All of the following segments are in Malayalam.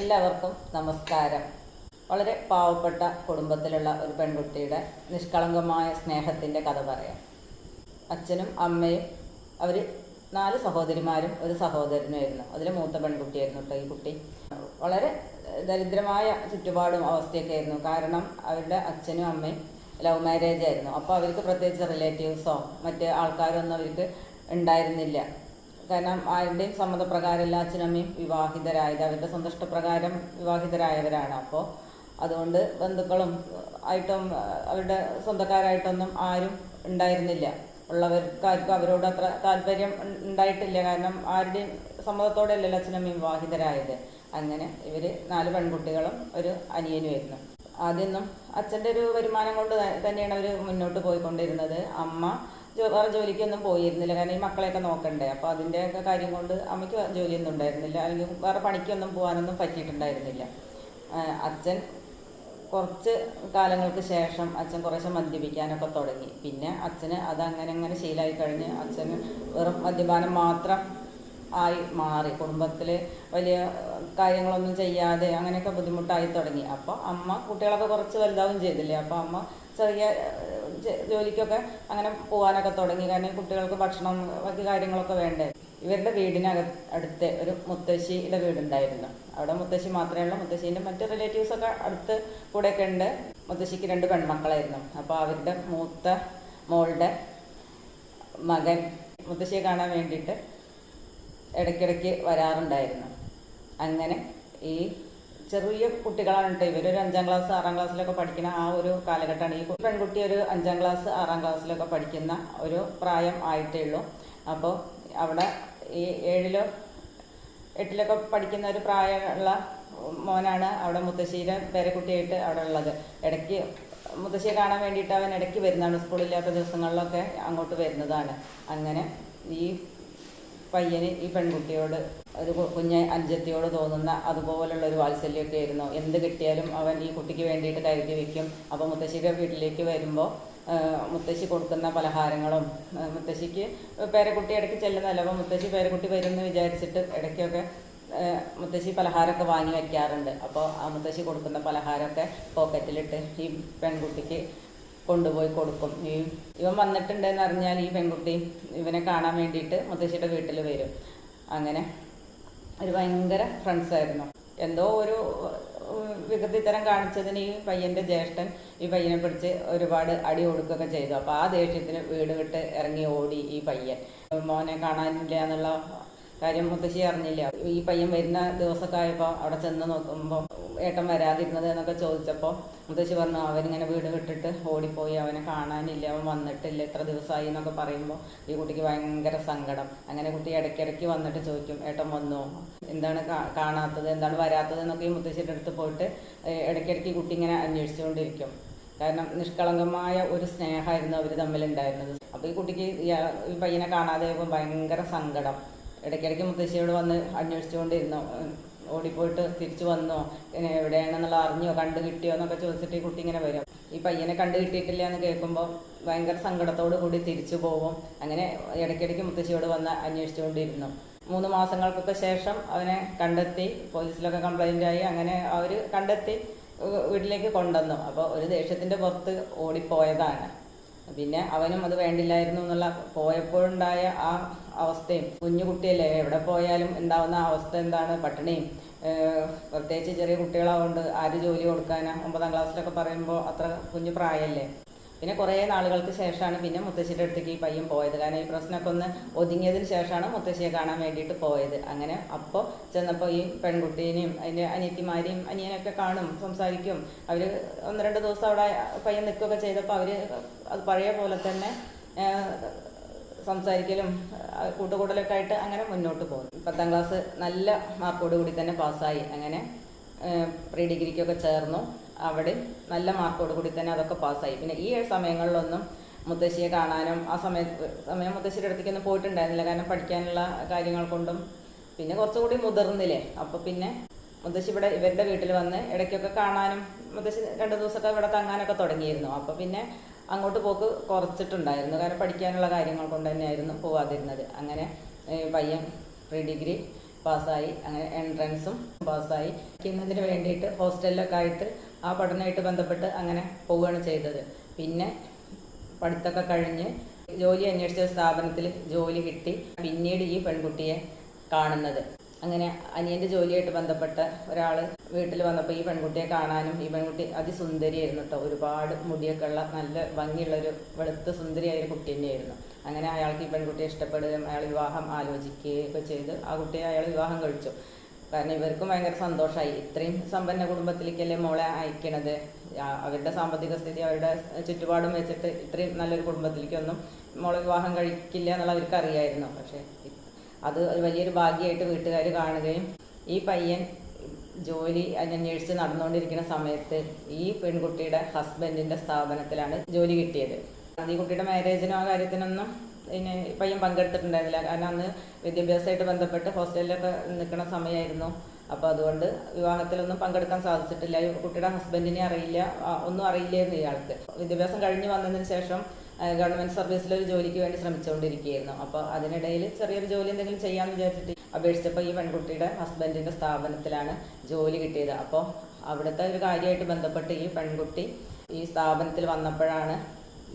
എല്ലാവർക്കും നമസ്കാരം. വളരെ പാവപ്പെട്ട കുടുംബത്തിലുള്ള ഒരു പെൺകുട്ടിയുടെ നിഷ്കളങ്കമായ സ്നേഹത്തിന്റെ കഥ പറയാം. അച്ഛനും അമ്മയും അവർ നാല് സഹോദരിമാരും ഒരു സഹോദരനുമായിരുന്നു. അതിൽ മൂത്ത പെൺകുട്ടിയായിരുന്നു കേട്ടോ ഈ കുട്ടി. വളരെ ദരിദ്രമായ ചുറ്റുപാടും അവസ്ഥയൊക്കെ ആയിരുന്നു. കാരണം അവരുടെ അച്ഛനും അമ്മയും ലവ് മാരേജ് ആയിരുന്നു. അപ്പോൾ അവർക്ക് പ്രത്യേകിച്ച് റിലേറ്റീവ്സോ മറ്റ് ആൾക്കാരൊന്നും അവർക്ക് ഉണ്ടായിരുന്നില്ല. കാരണം ആരുടെയും സമ്മതപ്രകാരമല്ല അച്ഛനമ്മയും വിവാഹിതരായത്. അവരുടെ സന്തുഷ്ടപ്രകാരം വിവാഹിതരായവരാണ് അപ്പോൾ അതുകൊണ്ട് ബന്ധുക്കളും ആയിട്ടും അവരുടെ സ്വന്തക്കാരായിട്ടൊന്നും ആരും ഉണ്ടായിരുന്നില്ല. ഉള്ളവർക്കാർക്കും അവരോട് അത്ര താല്പര്യം ഉണ്ടായിട്ടില്ല. കാരണം ആരുടെയും സമ്മതത്തോടെ അല്ലല്ലോ അച്ഛനമ്മയും വിവാഹിതരായത്. അങ്ങനെ ഇവർ നാല് പെൺകുട്ടികളും ഒരു അനിയനുമായിരുന്നു. ആദ്യമൊന്നും അച്ഛന്റെ ഒരു വരുമാനം കൊണ്ട് തന്നെയാണ് അവർ മുന്നോട്ട് പോയിക്കൊണ്ടിരുന്നത്. അമ്മ വേറെ ജോലിക്കൊന്നും പോയിരുന്നില്ല. കാരണം ഈ മക്കളെയൊക്കെ നോക്കണ്ടേ. അപ്പോൾ അതിന്റെയൊക്കെ കാര്യം കൊണ്ട് അമ്മയ്ക്ക് ജോലിയൊന്നും ഉണ്ടായിരുന്നില്ല. അല്ലെങ്കിൽ വേറെ പണിക്കൊന്നും പോകാനൊന്നും പറ്റിയിട്ടുണ്ടായിരുന്നില്ല. അച്ഛൻ കുറച്ച് കാലങ്ങൾക്ക് ശേഷം അച്ഛൻ കുറേശ്ശെ മദ്യപിക്കാനൊക്കെ തുടങ്ങി. പിന്നെ അച്ഛന് അത് അങ്ങനെ ശീലമായി കഴിഞ്ഞ് അച്ഛന് വെറും മദ്യപാനം മാത്രം ആയി മാറി. കുടുംബത്തിൽ വലിയ കാര്യങ്ങളൊന്നും ചെയ്യാതെ അങ്ങനെയൊക്കെ ബുദ്ധിമുട്ടായി തുടങ്ങി. അപ്പോൾ അമ്മ കുട്ടികളൊക്കെ കുറച്ച് വലുതാവും ചെയ്തില്ലേ. അപ്പോൾ അമ്മ ചെറിയ ജോലിക്കൊക്കെ അങ്ങനെ പോകാനൊക്കെ തുടങ്ങി. കാരണം കുട്ടികൾക്ക് ഭക്ഷണം ബാക്കി കാര്യങ്ങളൊക്കെ വേണ്ടേ. ഇവരുടെ വീടിനക അടുത്ത് ഒരു മുത്തശ്ശിയുടെ വീടുണ്ടായിരുന്നു. അവിടെ മുത്തശ്ശി മാത്രമേ ഉള്ളൂ. മുത്തശ്ശീന്റെ മറ്റ് റിലേറ്റീവ്സൊക്കെ അടുത്ത് കൂടെയൊക്കെ ഉണ്ട്. മുത്തശ്ശിക്ക് രണ്ട് പെൺമക്കളായിരുന്നു. അപ്പോൾ അവരുടെ മൂത്ത മോളുടെ മകൻ മുത്തശ്ശിയെ കാണാൻ വേണ്ടിയിട്ട് ഇടയ്ക്കിടയ്ക്ക് വരാറുണ്ടായിരുന്നു. അങ്ങനെ ഈ ചെറിയ കുട്ടികളാണ് കേട്ടോ ഇവരൊരു അഞ്ചാം ക്ലാസ് ആറാം ക്ലാസ്സിലൊക്കെ പഠിക്കുന്ന ആ ഒരു കാലഘട്ടമാണ്. ഈ പെൺകുട്ടി ഒരു അഞ്ചാം ക്ലാസ് ആറാം ക്ലാസ്സിലൊക്കെ പഠിക്കുന്ന ഒരു പ്രായം ആയിട്ടേ ഉള്ളൂ. അപ്പോൾ അവിടെ ഈ ഏഴിലോ എട്ടിലൊക്കെ പഠിക്കുന്ന ഒരു പ്രായമുള്ള മോനാണ് അവിടെ മുത്തശ്ശീരെ പേരക്കുട്ടിയായിട്ട് അവിടെ ഉള്ളത്. ഇടയ്ക്ക് മുത്തശ്ശിയെ കാണാൻ വേണ്ടിയിട്ട് അവൻ ഇടയ്ക്ക് വരുന്നതാണ്. സ്കൂളില്ലാത്ത ദിവസങ്ങളിലൊക്കെ അങ്ങോട്ട് വരുന്നതാണ്. അങ്ങനെ ഈ പയ്യന് ഈ പെൺകുട്ടിയോട് ഒരു കുഞ്ഞ അഞ്ചത്തിയോട് തോന്നുന്ന അതുപോലുള്ള ഒരു വാത്സല്യമൊക്കെ ആയിരുന്നു. എന്ത് കിട്ടിയാലും അവൻ ഈ കുട്ടിക്ക് വേണ്ടിയിട്ട് കരുതി വെക്കും. അപ്പോൾ മുത്തശ്ശിയുടെ വീട്ടിലേക്ക് വരുമ്പോൾ മുത്തശ്ശി കൊടുക്കുന്ന പലഹാരങ്ങളും മുത്തശ്ശിക്ക് പേരക്കുട്ടി ഇടയ്ക്ക് ചെല്ലുന്നതല്ല അപ്പോൾ മുത്തശ്ശി പേരക്കുട്ടി വരുമെന്ന് വിചാരിച്ചിട്ട് ഇടയ്ക്കൊക്കെ മുത്തശ്ശി പലഹാരമൊക്കെ വാങ്ങി വയ്ക്കാറുണ്ട് അപ്പോൾ ആ മുത്തശ്ശി കൊടുക്കുന്ന പലഹാരമൊക്കെ പോക്കറ്റിലിട്ട് ഈ പെൺകുട്ടിക്ക് കൊണ്ടുപോയി കൊടുക്കും. ഈ ഇവൻ വന്നിട്ടുണ്ടെന്ന് അറിഞ്ഞാൽ ഈ പെൺകുട്ടി ഇവനെ കാണാൻ വേണ്ടിയിട്ട് മുത്തശ്ശിയുടെ വീട്ടിൽ വരും. അങ്ങനെ ഒരു ഭയങ്കര ഫ്രണ്ട്സായിരുന്നു എന്തോ ഒരു വികൃതിത്തരം കാണിച്ചതിന് ഈ പയ്യന്റെ ജ്യേഷ്ഠൻ ഈ പയ്യനെ പിടിച്ച് ഒരുപാട് അടി കൊടുക്കുകയൊക്കെ ചെയ്തു. അപ്പോൾ ആ ദേഷ്യത്തിന് വീട് വിട്ട് ഇറങ്ങി ഓടി ഈ പയ്യൻ. മോനെ കാണാനില്ല എന്നുള്ള കാര്യം മുത്തശ്ശി അറിഞ്ഞില്ല ഈ പയ്യൻ വരുന്ന ദിവസമൊക്കെ ആയപ്പോൾ അവിടെ ചെന്ന് നോക്കുമ്പോൾ ഏട്ടൻ വരാതിരുന്നത് എന്നൊക്കെ ചോദിച്ചപ്പോൾ മുത്തശ്ശി പറഞ്ഞു അവനിങ്ങനെ വീട് വിട്ടിട്ട് ഓടിപ്പോയി അവനെ കാണാനില്ല അവൻ വന്നിട്ടില്ല എത്ര ദിവസമായി എന്നൊക്കെ പറയുമ്പോൾ ഈ കുട്ടിക്ക് ഭയങ്കര സങ്കടം. അങ്ങനെ കുട്ടി ഇടയ്ക്കിടയ്ക്ക് വന്നിട്ട് ചോദിക്കും ഏട്ടൻ വന്നു? എന്താണ് കാണാത്തത്? എന്താണ് വരാത്തത്? എന്നൊക്കെ ഈ മുത്തശ്ശിയുടെ അടുത്ത് പോയിട്ട് ഇടയ്ക്കിടയ്ക്ക് കുട്ടി ഇങ്ങനെ അന്വേഷിച്ചുകൊണ്ടിരിക്കും. കാരണം നിഷ്കളങ്കമായ ഒരു സ്നേഹമായിരുന്നു അവർ തമ്മിലുണ്ടായിരുന്നത്. അപ്പോൾ ഈ കുട്ടിക്ക് ഈ പയ്യനെ കാണാതെ ഭയങ്കര സങ്കടം. ഇടയ്ക്കിടയ്ക്ക് മുത്തശ്ശിയോട് വന്ന് അന്വേഷിച്ചുകൊണ്ടിരുന്നു. ഓടിപ്പോയിട്ട് തിരിച്ചു വന്നോ? ഇങ്ങനെ എവിടെയാണെന്നുള്ള അറിഞ്ഞോ? കണ്ടു കിട്ടിയോ എന്നൊക്കെ ചോദിച്ചിട്ട് ഈ കുട്ടി ഇങ്ങനെ വരും. ഈ പയ്യനെ കണ്ടു കിട്ടിയിട്ടില്ല എന്ന് കേൾക്കുമ്പോൾ ഭയങ്കര സങ്കടത്തോടു കൂടി തിരിച്ചു പോവും. അങ്ങനെ ഇടയ്ക്കിടയ്ക്ക് മുത്തശ്ശിയോട് വന്ന് അന്വേഷിച്ചുകൊണ്ടിരുന്നു. മൂന്ന് മാസങ്ങൾക്കൊക്കെ ശേഷം അവനെ കണ്ടെത്തി പോലീസിലൊക്കെ കംപ്ലൈന്റ് ആയി. അങ്ങനെ അവർ കണ്ടെത്തി വീട്ടിലേക്ക് കൊണ്ടുവന്നു. അപ്പോൾ ഒരു ദേഷ്യത്തിന്റെ പുറത്ത് ഓടിപ്പോയതാണ്. പിന്നെ അവനും അത് വേണ്ടില്ലായിരുന്നു എന്നുള്ള പോയപ്പോഴുണ്ടായ ആ അവസ്ഥയും. കുഞ്ഞു കുട്ടിയല്ലേ? എവിടെ പോയാലും ഉണ്ടാവുന്ന അവസ്ഥ എന്താണ്? പട്ടിണിയും പ്രത്യേകിച്ച് ചെറിയ കുട്ടികളാവുകൊണ്ട് ആര് ജോലി കൊടുക്കാനാ? ഒമ്പതാം ക്ലാസ്സിലൊക്കെ പറയുമ്പോൾ അത്ര കുഞ്ഞു പ്രായമല്ലേ പിന്നെ കുറേ നാളുകൾക്ക് ശേഷമാണ് പിന്നെ മുത്തശ്ശിയുടെ അടുത്തേക്ക് ഈ പയ്യൻ പോയത്. കാരണം ഈ പ്രശ്നമൊക്കെ ഒന്ന് ഒതുങ്ങിയതിന് ശേഷമാണ് മുത്തശ്ശിയെ കാണാൻ വേണ്ടിയിട്ട് പോയത്. അങ്ങനെ അപ്പോൾ ചെന്നപ്പോൾ ഈ പെൺകുട്ടീനെയും അതിന്റെ അനിയത്തിമാരെയും അനിയനൊക്കെ കാണും സംസാരിക്കും. അവർ ഒന്ന് രണ്ട് ദിവസം അവിടെ പയ്യൻ നിൽക്കുകയൊക്കെ ചെയ്തപ്പോൾ അവർ അത് പഴയ പോലെ തന്നെ സംസാരിക്കലും കൂട്ടുകൂടലൊക്കെ ആയിട്ട് അങ്ങനെ മുന്നോട്ട് പോകും പത്താം ക്ലാസ് നല്ല മാർക്കോട് കൂടി തന്നെ പാസ്സായി. അങ്ങനെ പ്രീ ഡിഗ്രിക്കൊക്കെ ചേർന്നു. അവിടെ നല്ല മാർക്കോട് കൂടി തന്നെ അതൊക്കെ പാസ്സായി. പിന്നെ ഈ സമയങ്ങളിലൊന്നും മുത്തശ്ശിയെ കാണാനും ആ സമയത്ത് സമയം മുത്തശ്ശിയുടെ അടുത്തേക്കൊന്നും പോയിട്ടുണ്ടായിരുന്നില്ല. കാരണം പഠിക്കാനുള്ള കാര്യങ്ങൾ കൊണ്ടും പിന്നെ കുറച്ചുകൂടി മുതിർന്നില്ലേ. അപ്പോൾ പിന്നെ മുത്തശ്ശി ഇവിടെ ഇവരുടെ വീട്ടിൽ വന്ന് ഇടയ്ക്കൊക്കെ കാണാനും മുത്തശ്ശി രണ്ട് ദിവസമൊക്കെ ഇവിടെ തങ്ങാനൊക്കെ തുടങ്ങിയിരുന്നു. അപ്പോൾ പിന്നെ അങ്ങോട്ട് പോക്ക് കുറച്ചിട്ടുണ്ടായിരുന്നു. കാരണം പഠിക്കാനുള്ള കാര്യങ്ങൾ കൊണ്ട് തന്നെയായിരുന്നു പോവാതിരുന്നത്. അങ്ങനെ പയ്യൻ പ്രീ ഡിഗ്രി പാസ്സായി. അങ്ങനെ എൻട്രൻസും പാസ്സായി. പഠിക്കുന്നതിന് വേണ്ടിയിട്ട് ഹോസ്റ്റലിലൊക്കെ ആയിട്ട് ആ പഠനമായിട്ട് ബന്ധപ്പെട്ട് അങ്ങനെ പോവുകയാണ് ചെയ്തത്. പിന്നെ പഠിത്തമൊക്കെ കഴിഞ്ഞ് ജോലി അന്വേഷിച്ച സ്ഥാപനത്തിൽ ജോലി കിട്ടി. പിന്നീട് ഈ പെൺകുട്ടിയെ കാണുന്നത്. അങ്ങനെ അനിയന്റെ ജോലിയായിട്ട് ബന്ധപ്പെട്ട ഒരാൾ വീട്ടിൽ വന്നപ്പോൾ ഈ പെൺകുട്ടിയെ കാണാനും ഈ പെൺകുട്ടി അതിസുന്ദരിയായിരുന്നു കേട്ടോ ഒരുപാട് മുടിയൊക്കെ ഉള്ള നല്ല ഭംഗിയുള്ളൊരു വെളുത്ത സുന്ദരിയായ ഒരു കുട്ടി തന്നെയായിരുന്നു. അങ്ങനെ അയാൾക്ക് ഈ പെൺകുട്ടിയെ ഇഷ്ടപ്പെടുകയും അയാൾ വിവാഹം ആലോചിക്കുകയൊക്കെ ചെയ്ത് ആ കുട്ടിയെ അയാൾ വിവാഹം കഴിച്ചു. കാരണം ഇവർക്കും ഭയങ്കര സന്തോഷമായി ഇത്രയും സമ്പന്ന കുടുംബത്തിലേക്കല്ലേ മോളെ അയക്കണത്? അവരുടെ സാമ്പത്തിക സ്ഥിതി അവരുടെ ചുറ്റുപാടും വെച്ചിട്ട് ഇത്രയും നല്ലൊരു കുടുംബത്തിലേക്കൊന്നും മോളെ വിവാഹം കഴിക്കില്ല എന്നുള്ള അവർക്ക് അറിയായിരുന്നു പക്ഷേ അത് ഒരു വലിയൊരു ഭാഗ്യമായിട്ട് വീട്ടുകാർ കാണുകയും ഈ പയ്യൻ ജോലി അന്വേഷിച്ച് നടന്നുകൊണ്ടിരിക്കുന്ന സമയത്ത് ഈ പെൺകുട്ടിയുടെ ഹസ്ബൻഡിന്റെ സ്ഥാപനത്തിലാണ് ജോലി കിട്ടിയത്. ഈ കുട്ടിയുടെ മാരേജിനോ ആ കാര്യത്തിനൊന്നും പിന്നെ പയ്യൻ പങ്കെടുത്തിട്ടുണ്ടായിരുന്നില്ല. കാരണം അന്ന് വിദ്യാഭ്യാസമായിട്ട് ബന്ധപ്പെട്ട് ഹോസ്റ്റലിലൊക്കെ നിൽക്കുന്ന സമയമായിരുന്നു. അപ്പോൾ അതുകൊണ്ട് വിവാഹത്തിലൊന്നും പങ്കെടുക്കാൻ സാധിച്ചിട്ടില്ല. കുട്ടിയുടെ ഹസ്ബൻഡിനെ അറിയില്ല ഒന്നും അറിയില്ലായിരുന്നു ഇയാൾക്ക്. വിദ്യാഭ്യാസം കഴിഞ്ഞ് വന്നതിന് ശേഷം സർവീസിൽ ഒരു ജോലിക്ക് വേണ്ടി ശ്രമിച്ചുകൊണ്ടിരിക്കുകയായിരുന്നു. അപ്പോൾ അതിനിടയിൽ ചെറിയൊരു ജോലി എന്തെങ്കിലും ചെയ്യാമെന്ന് വിചാരിച്ചിട്ട് അപേക്ഷിച്ചപ്പോൾ ഈ പെൺകുട്ടിയുടെ ഹസ്ബൻഡിന്റെ സ്ഥാപനത്തിലാണ് ജോലി കിട്ടിയത്. അപ്പോൾ അവിടുത്തെ ഒരു കാര്യമായിട്ട് ബന്ധപ്പെട്ട് ഈ പെൺകുട്ടി ഈ സ്ഥാപനത്തിൽ വന്നപ്പോഴാണ്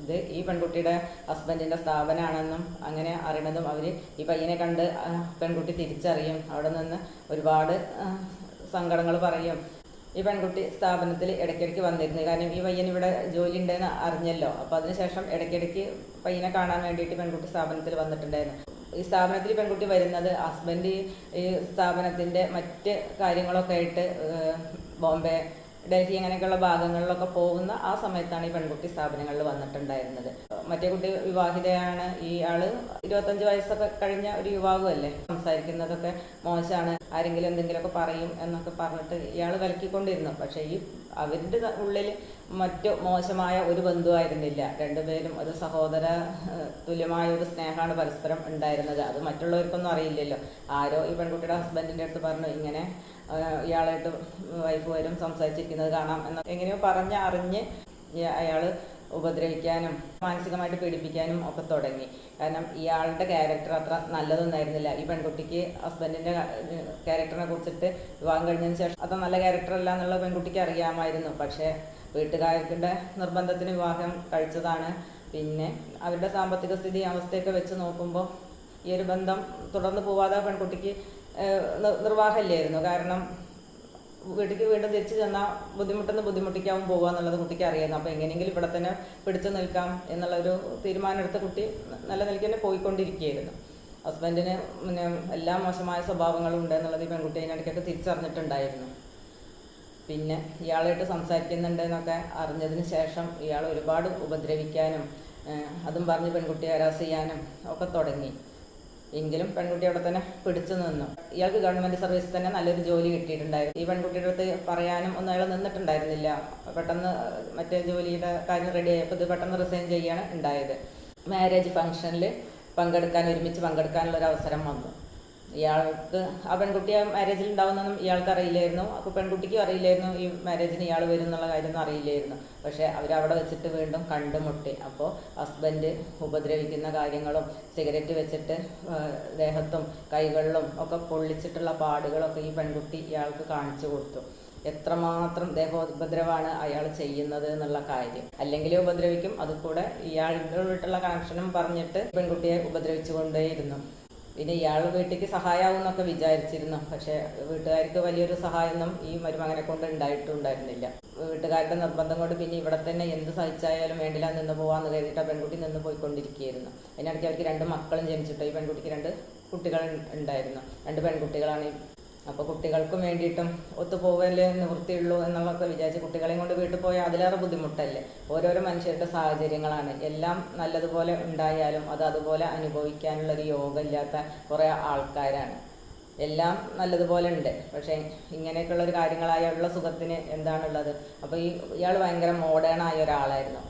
ഇത് ഈ പെൺകുട്ടിയുടെ ഹസ്ബൻഡിന്റെ സ്ഥാപനമാണെന്നും അങ്ങനെ അറിയണതും അവർ ഈ പയ്യനെ കണ്ട് പെൺകുട്ടി തിരിച്ചറിയും. അവിടെ നിന്ന് ഒരുപാട് സങ്കടങ്ങൾ പറയും. ഈ പെൺകുട്ടി സ്ഥാപനത്തിൽ ഇടയ്ക്കിടയ്ക്ക് വന്നിരുന്നു. കാരണം ഈ പയ്യൻ ഇവിടെ ജോലി ഉണ്ടെന്ന് അറിഞ്ഞല്ലോ. അപ്പോൾ അതിനുശേഷം ഇടയ്ക്കിടയ്ക്ക് പയ്യനെ കാണാൻ വേണ്ടിയിട്ട് പെൺകുട്ടി സ്ഥാപനത്തിൽ വന്നിട്ടുണ്ടായിരുന്നു. ഈ സ്ഥാപനത്തിൽ പെൺകുട്ടി വരുന്നത് ഹസ്ബൻഡ് ഈ സ്ഥാപനത്തിന്റെ മറ്റ് കാര്യങ്ങളൊക്കെ ആയിട്ട് ബോംബെ ഡൽഹി അങ്ങനെയൊക്കെയുള്ള ഭാഗങ്ങളിലൊക്കെ പോകുന്ന ആ സമയത്താണ് ഈ പെൺകുട്ടി സ്ഥാപനങ്ങളിൽ വന്നിട്ടുണ്ടായിരുന്നത്. മറ്റേ കുട്ടി വിവാഹിതയാണ്. ഈ ആൾ ഇരുപത്തഞ്ച് വയസ്സൊക്കെ കഴിഞ്ഞ ഒരു യുവാവുമല്ലേ? സംസാരിക്കുന്നതൊക്കെ മോശമാണ് ആരെങ്കിലും എന്തെങ്കിലുമൊക്കെ പറയും എന്നൊക്കെ പറഞ്ഞിട്ട് ഇയാൾ വിലക്കിക്കൊണ്ടിരുന്നു. പക്ഷേ ഈ അവരുടെ ഉള്ളിൽ മറ്റു മോശമായ ഒരു ബന്ധുവായിരുന്നില്ല. രണ്ടുപേരും ഒരു സഹോദര തുല്യമായ ഒരു സ്നേഹമാണ് പരസ്പരം ഉണ്ടായിരുന്നത്. അത് മറ്റുള്ളവർക്കൊന്നും അറിയില്ലല്ലോ. ആരോ ഈ പെൺകുട്ടിയുടെ ഹസ്ബൻഡിന്റെ അടുത്ത് പറഞ്ഞു ഇങ്ങനെ ഇയാളായിട്ട് വൈഫ് വരും സംസാരിച്ചിരിക്കുന്നത് കാണാം എന്ന് എങ്ങനെയോ പറഞ്ഞ് അറിഞ്ഞ് അയാൾ ഉപദ്രവിക്കാനും മാനസികമായിട്ട് പീഡിപ്പിക്കാനും ഒക്കെ തുടങ്ങി. കാരണം ഇയാളുടെ ക്യാരക്ടർ അത്ര നല്ലതൊന്നായിരുന്നില്ല. ഈ പെൺകുട്ടിക്ക് ഹസ്ബൻഡിന്റെ ക്യാരക്ടറിനെ കുറിച്ചിട്ട് വിവാഹം കഴിഞ്ഞതിന് ശേഷം അത്ര നല്ല ക്യാരക്ടർ അല്ല എന്നുള്ള പെൺകുട്ടിക്ക് അറിയാമായിരുന്നു. പക്ഷേ വീട്ടുകാരുടെ നിർബന്ധത്തിന് വിവാഹം കഴിച്ചതാണ്. പിന്നെ അവരുടെ സാമ്പത്തിക സ്ഥിതി അവസ്ഥയൊക്കെ വെച്ച് നോക്കുമ്പോൾ ഈ ഒരു ബന്ധം തുടർന്ന് പോവാതെ പെൺകുട്ടിക്ക് നിർവാഹമില്ലായിരുന്നു. കാരണം വീട്ടിലേക്ക് വീണ്ടും തിരിച്ചു ചെന്നാൽ ബുദ്ധിമുട്ടെന്ന് ബുദ്ധിമുട്ടിക്കാവും പോകുക എന്നുള്ളത് കുട്ടിക്ക് അറിയായിരുന്നു. അപ്പോൾ എങ്ങനെയെങ്കിലും ഇവിടെ തന്നെ പിടിച്ചു നിൽക്കാം എന്നുള്ളൊരു തീരുമാനം എടുത്ത കുട്ടി നല്ല നിലയ്ക്ക് തന്നെ പോയിക്കൊണ്ടിരിക്കുകയായിരുന്നു. ഹസ്ബൻഡിന് പിന്നെ എല്ലാ മോശമായ സ്വഭാവങ്ങളും ഉണ്ട് എന്നുള്ളത് ഈ പെൺകുട്ടി അതിനിടയ്ക്കൊക്കെ തിരിച്ചറിഞ്ഞിട്ടുണ്ടായിരുന്നു. പിന്നെ ഇയാളായിട്ട് സംസാരിക്കുന്നുണ്ട് എന്നൊക്കെ അറിഞ്ഞതിന് ശേഷം ഇയാൾ ഒരുപാട് ഉപദ്രവിക്കാനും അതും പറഞ്ഞ് പെൺകുട്ടിയെ ഹരാസ് ചെയ്യാനും ഒക്കെ തുടങ്ങി. എങ്കിലും പെൺകുട്ടി അവിടെ തന്നെ പിടിച്ചു നിന്നു. ഇയാൾക്ക് ഗവൺമെന്റ് സർവീസിൽ തന്നെ നല്ലൊരു ജോലി കിട്ടിയിട്ടുണ്ടായിരുന്നു. ഈ പെൺകുട്ടിയുടെ അടുത്ത് പറയാനും ഒന്നും അയാൾ നിന്നിട്ടുണ്ടായിരുന്നില്ല. പെട്ടെന്ന് മറ്റേ ജോലിയുടെ കാര്യം റെഡി ആയപ്പോൾ ഇത് പെട്ടെന്ന് റിസൈൻ ചെയ്യാണ് ഉണ്ടായത്. മാരേജ് ഫംഗ്ഷനിൽ പങ്കെടുക്കാൻ ഒരുമിച്ച് പങ്കെടുക്കാനുള്ള ഒരു അവസരം വന്നു. ഇയാൾക്ക് ആ പെൺകുട്ടിയെ മാരേജിൽ ഉണ്ടാവുന്നൊന്നും ഇയാൾക്ക് അറിയില്ലായിരുന്നു. അപ്പോൾ പെൺകുട്ടിക്കും അറിയില്ലായിരുന്നു ഈ മാരേജിന് ഇയാൾ വരും എന്നുള്ള കാര്യമൊന്നും അറിയില്ലായിരുന്നു. പക്ഷേ അവരവിടെ വെച്ചിട്ട് വീണ്ടും കണ്ടുമുട്ടി. അപ്പോൾ ഹസ്ബൻഡ് ഉപദ്രവിക്കുന്ന കാര്യങ്ങളും സിഗരറ്റ് വെച്ചിട്ട് ദേഹത്തും കൈകളിലും ഒക്കെ പൊള്ളിച്ചിട്ടുള്ള പാടുകളൊക്കെ ഈ പെൺകുട്ടി ഇയാൾക്ക് കാണിച്ചു കൊടുത്തു. എത്രമാത്രം ദേഹോപദ്രവമാണ് അയാൾ ചെയ്യുന്നത് എന്നുള്ള കാര്യം. അല്ലെങ്കിൽ ഉപദ്രവിക്കും. അതുകൂടെ ഇയാളുമായിട്ടുള്ള കണക്ഷനും പറഞ്ഞിട്ട് പെൺകുട്ടിയെ ഉപദ്രവിച്ചുകൊണ്ടേയിരുന്നു പിന്നെ ഇയാൾ വീട്ടിലേക്ക് സഹായമാവും എന്നൊക്കെ വിചാരിച്ചിരുന്നു. പക്ഷേ വീട്ടുകാർക്ക് വലിയൊരു സഹായമൊന്നും ഈ മരുമകനെ കൊണ്ട് ഉണ്ടായിട്ടുണ്ടായിരുന്നില്ല. വീട്ടുകാരുടെ നിർബന്ധം കൊണ്ട് പിന്നെ ഇവിടെ തന്നെ എന്ത് സഹിച്ചായാലും വേണ്ടില്ല നിന്ന് പോവാന്ന് കരുതിയിട്ട് ആ പെൺകുട്ടി നിന്ന് പോയിക്കൊണ്ടിരിക്കുകയായിരുന്നു. അതിനിടയ്ക്ക് അവർക്ക് രണ്ട് മക്കളും ജനിച്ചിട്ട് ഈ പെൺകുട്ടിക്ക് രണ്ട് കുട്ടികൾ ഉണ്ടായിരുന്നു. രണ്ട് പെൺകുട്ടികളാണ് അപ്പോൾ കുട്ടികൾക്കും വേണ്ടിയിട്ടും ഒത്തുപോകലേ നിവൃത്തിയുള്ളൂ എന്നുള്ളതൊക്കെ വിചാരിച്ച് കുട്ടികളെയും കൊണ്ട് വീട്ടിൽ പോയാൽ അതിലേറെ ബുദ്ധിമുട്ടല്ലേ? ഓരോരോ മനുഷ്യരുടെ സാഹചര്യങ്ങളാണ്. എല്ലാം നല്ലതുപോലെ ഉണ്ടായാലും അത് അതുപോലെ അനുഭവിക്കാനുള്ള ഒരു യോഗം ഇല്ലാത്ത കുറേ ആൾക്കാരാണ്. എല്ലാം നല്ലതുപോലെ ഉണ്ട്. പക്ഷേ ഇങ്ങനെയൊക്കെയുള്ള ഒരു കാര്യങ്ങളായുള്ള സുഖത്തിന് എന്താണുള്ളത്? അപ്പോൾ ഈ ഇയാൾ ഭയങ്കര മോഡേൺ ആയ ഒരാളായിരുന്നു.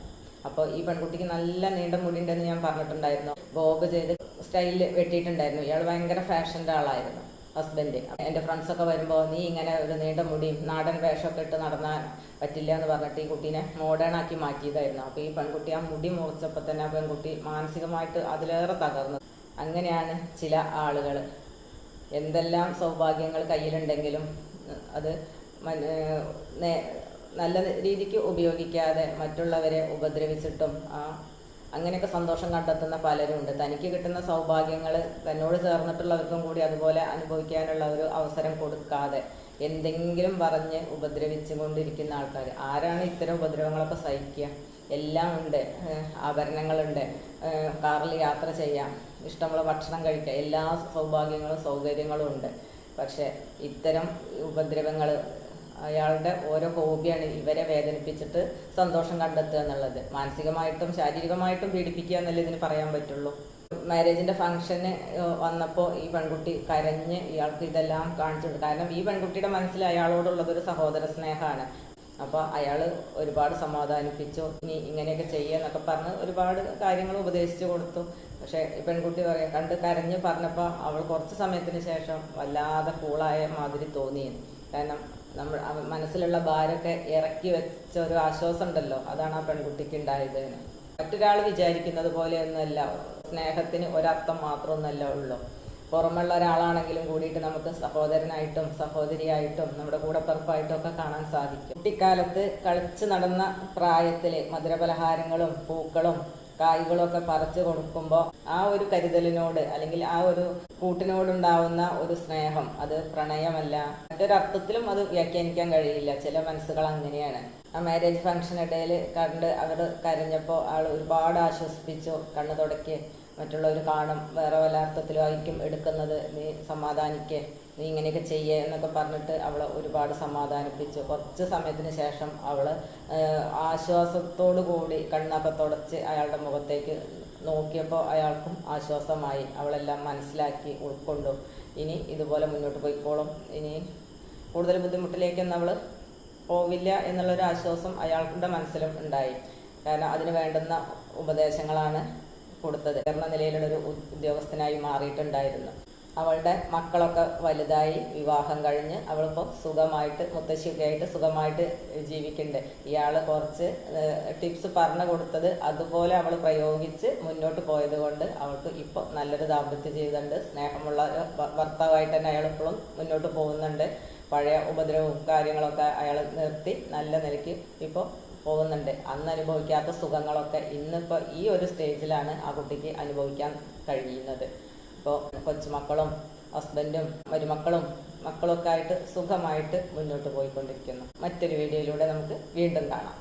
അപ്പോൾ ഈ പെൺകുട്ടിക്ക് നല്ല നീണ്ട മുടി ഉണ്ടെന്ന് ഞാൻ പറഞ്ഞിട്ടുണ്ടായിരുന്നു. ബോബ് ചെയ്ത് സ്റ്റൈലിൽ വെട്ടിയിട്ടുണ്ടായിരുന്നു. ഇയാൾ ഭയങ്കര ഫാഷന്റെ ആളായിരുന്നു. ഹസ്ബൻഡ് എന്റെ ഫ്രണ്ട്സൊക്കെ വരുമ്പോൾ നീ ഇങ്ങനെ ഒരു നീണ്ട മുടിയും നാടൻ വേഷമൊക്കെ ഇട്ട് നടന്നാൽ പറ്റില്ല എന്ന് പറഞ്ഞിട്ട് ഈ കുട്ടീനെ മോഡേൺ ആക്കി മാറ്റിയതായിരുന്നു. അപ്പോൾ ഈ പെൺകുട്ടി ആ മുടി മുറിച്ചപ്പോൾ തന്നെ ആ പെൺകുട്ടി മാനസികമായിട്ട് അതിലേറെ തകർന്നു. അങ്ങനെയാണ് ചില ആളുകൾ എന്തെല്ലാം സൗഭാഗ്യങ്ങൾ കയ്യിലുണ്ടെങ്കിലും അത് നല്ല രീതിക്ക് ഉപയോഗിക്കാതെ മറ്റുള്ളവരെ ഉപദ്രവിച്ചിട്ടും ആ അങ്ങനെയൊക്കെ സന്തോഷം കണ്ടെത്തുന്ന പലരും ഉണ്ട് തനിക്ക് കിട്ടുന്ന സൗഭാഗ്യങ്ങൾ തന്നോട് ചേർന്നിട്ടുള്ളവർക്കും കൂടി അതുപോലെ അനുഭവിക്കാനുള്ള ഒരു അവസരം കൊടുക്കാതെ എന്തെങ്കിലും പറഞ്ഞ് ഉപദ്രവിച്ചു കൊണ്ടിരിക്കുന്ന ആൾക്കാർ ആരാണ് ഇത്തരം ഉപദ്രവങ്ങളൊക്കെ സഹിക്കുക? എല്ലാം ഉണ്ട്. ആഭരണങ്ങളുണ്ട്. കാറിൽ യാത്ര ചെയ്യാം. ഇഷ്ടമുള്ള ഭക്ഷണം കഴിക്കാം. എല്ലാ സൗഭാഗ്യങ്ങളും സൗകര്യങ്ങളും ഉണ്ട്. പക്ഷേ ഇത്തരം ഉപദ്രവങ്ങൾ അയാളുടെ ഓരോ ഹോബിയാണ് ഇവരെ വേദനിപ്പിച്ചിട്ട് സന്തോഷം കണ്ടെത്തുക എന്നുള്ളത്. മാനസികമായിട്ടും ശാരീരികമായിട്ടും പീഡിപ്പിക്കുക എന്നല്ലേ ഇതിന് പറയാൻ പറ്റുള്ളൂ. മാരേജിന്റെ ഫംഗ്ഷന് വന്നപ്പോൾ ഈ പെൺകുട്ടി കരഞ്ഞ് ഇയാൾക്ക് ഇതെല്ലാം കാണിച്ചിട്ടുണ്ട് കാരണം ഈ പെൺകുട്ടിയുടെ മനസ്സിൽ അയാളോടുള്ളത് ഒരു സഹോദര സ്നേഹമാണ്. അപ്പോൾ അയാൾ ഒരുപാട് സമാധാനിപ്പിച്ചു. ഇനി ഇങ്ങനെയൊക്കെ ചെയ്യുക പറഞ്ഞ് ഒരുപാട് കാര്യങ്ങൾ ഉപദേശിച്ചു കൊടുത്തു. പക്ഷേ ഈ പെൺകുട്ടി പറയാം കണ്ട് കരഞ്ഞ് പറഞ്ഞപ്പോൾ അവൾ കുറച്ച് സമയത്തിന് ശേഷം വല്ലാതെ കൂളായ മാതിരി തോന്നിയത് കാരണം നമ്മൾ മനസ്സിലുള്ള ഭാരമൊക്കെ ഇറക്കി വെച്ച ഒരു ആശ്വാസം ഉണ്ടല്ലോ അതാണ് ആ പെൺകുട്ടിക്ക് ഉണ്ടായത് മറ്റൊരാൾ വിചാരിക്കുന്നത് പോലെയൊന്നുമല്ല. സ്നേഹത്തിന് ഒരർത്ഥം മാത്രമൊന്നുമല്ല ഉള്ളൂ. പുറമുള്ള ഒരാളാണെങ്കിലും കൂടിയിട്ട് നമുക്ക് സഹോദരനായിട്ടും സഹോദരിയായിട്ടും നമ്മുടെ കൂടെ പിറപ്പായിട്ടും ഒക്കെ കാണാൻ സാധിക്കും. കുട്ടിക്കാലത്ത് കളിച്ചു നടന്ന പ്രായത്തിൽ മധുരപലഹാരങ്ങളും പൂക്കളും കായ്കളും ഒക്കെ പറിച്ചു കൊടുക്കുമ്പോൾ ആ ഒരു കരുതലിനോട് അല്ലെങ്കിൽ ആ ഒരു കൂട്ടിനോടുണ്ടാവുന്ന ഒരു സ്നേഹം അത് പ്രണയമല്ല. മറ്റൊരർത്ഥത്തിലും അത് വ്യാഖ്യാനിക്കാൻ കഴിയില്ല. ചില മനസ്സുകൾ അങ്ങനെയാണ്. ആ മാരേജ് ഫംഗ്ഷൻ ഇടയിൽ കണ്ട് അവർ കരഞ്ഞപ്പോൾ ആൾ ഒരുപാട് ആശ്വസിപ്പിച്ചു. കണ്ണു തുടക്കി മറ്റുള്ളവർ കാണും വേറെ വല്ല അർത്ഥത്തിലായിരിക്കും എടുക്കുന്നത്. നീ സമാധാനിക്കേ നീ ഇങ്ങനെയൊക്കെ ചെയ്യേ എന്നൊക്കെ പറഞ്ഞിട്ട് അവളെ ഒരുപാട് സമാധാനിപ്പിച്ചു. കുറച്ച് സമയത്തിന് ശേഷം അവൾ ആശ്വാസത്തോടു കൂടി കണ്ണൊക്കെ തുടച്ച് അയാളുടെ മുഖത്തേക്ക് നോക്കിയപ്പോൾ അയാൾക്കും ആശ്വാസമായി. അവളെല്ലാം മനസ്സിലാക്കി ഉൾക്കൊണ്ടു. ഇനി ഇതുപോലെ മുന്നോട്ട് പോയിക്കോളും. ഇനി കൂടുതൽ ബുദ്ധിമുട്ടിലേക്കൊന്നും അവൾ പോവില്ല എന്നുള്ളൊരു ആശ്വാസം അയാളുടെ മനസ്സിലും ഉണ്ടായി. കാരണം അതിന് വേണ്ടുന്ന ഉപദേശങ്ങളാണ് കൊടുത്തത്. ഉയർന്ന നിലയിലുള്ളൊരു ഉദ്യോഗസ്ഥനായി മാറിയിട്ടുണ്ടായിരുന്നു. അവളുടെ മക്കളൊക്കെ വലുതായി വിവാഹം കഴിഞ്ഞ് അവളിപ്പോൾ സുഖമായിട്ട് മുത്തശ്ശിയൊക്കെ ആയിട്ട് സുഖമായിട്ട് ജീവിക്കുന്നുണ്ട്. ഇയാൾ കുറച്ച് ടിപ്സ് പറഞ്ഞു കൊടുത്തത് അതുപോലെ അവൾ പ്രയോഗിച്ച് മുന്നോട്ട് പോയത് കൊണ്ട് അവൾക്ക് ഇപ്പോൾ നല്ലൊരു ദാമ്പത്യ ജീവിതമുണ്ട്. സ്നേഹമുള്ള ഭർത്താവായിട്ട് തന്നെ അയാൾ ഇപ്പോഴും മുന്നോട്ട് പോകുന്നുണ്ട്. പഴയ ഉപദ്രവവും കാര്യങ്ങളൊക്കെ അയാൾ നിർത്തി നല്ല നിലയ്ക്ക് ഇപ്പോൾ പോകുന്നുണ്ട്. അന്ന് അനുഭവിക്കാത്ത സുഖങ്ങളൊക്കെ ഇന്നിപ്പോൾ ഈ ഒരു സ്റ്റേജിലാണ് ആ കുട്ടിക്ക് അനുഭവിക്കാൻ കഴിയുന്നത്. ഇപ്പോൾ കൊച്ചുമക്കളും ഹസ്ബൻഡും മരുമക്കളും മക്കളൊക്കെ ആയിട്ട് സുഖമായിട്ട് മുന്നോട്ട് പോയിക്കൊണ്ടിരിക്കുന്നു. മറ്റൊരു വീഡിയോയിലൂടെ നമുക്ക് വീണ്ടും കാണാം.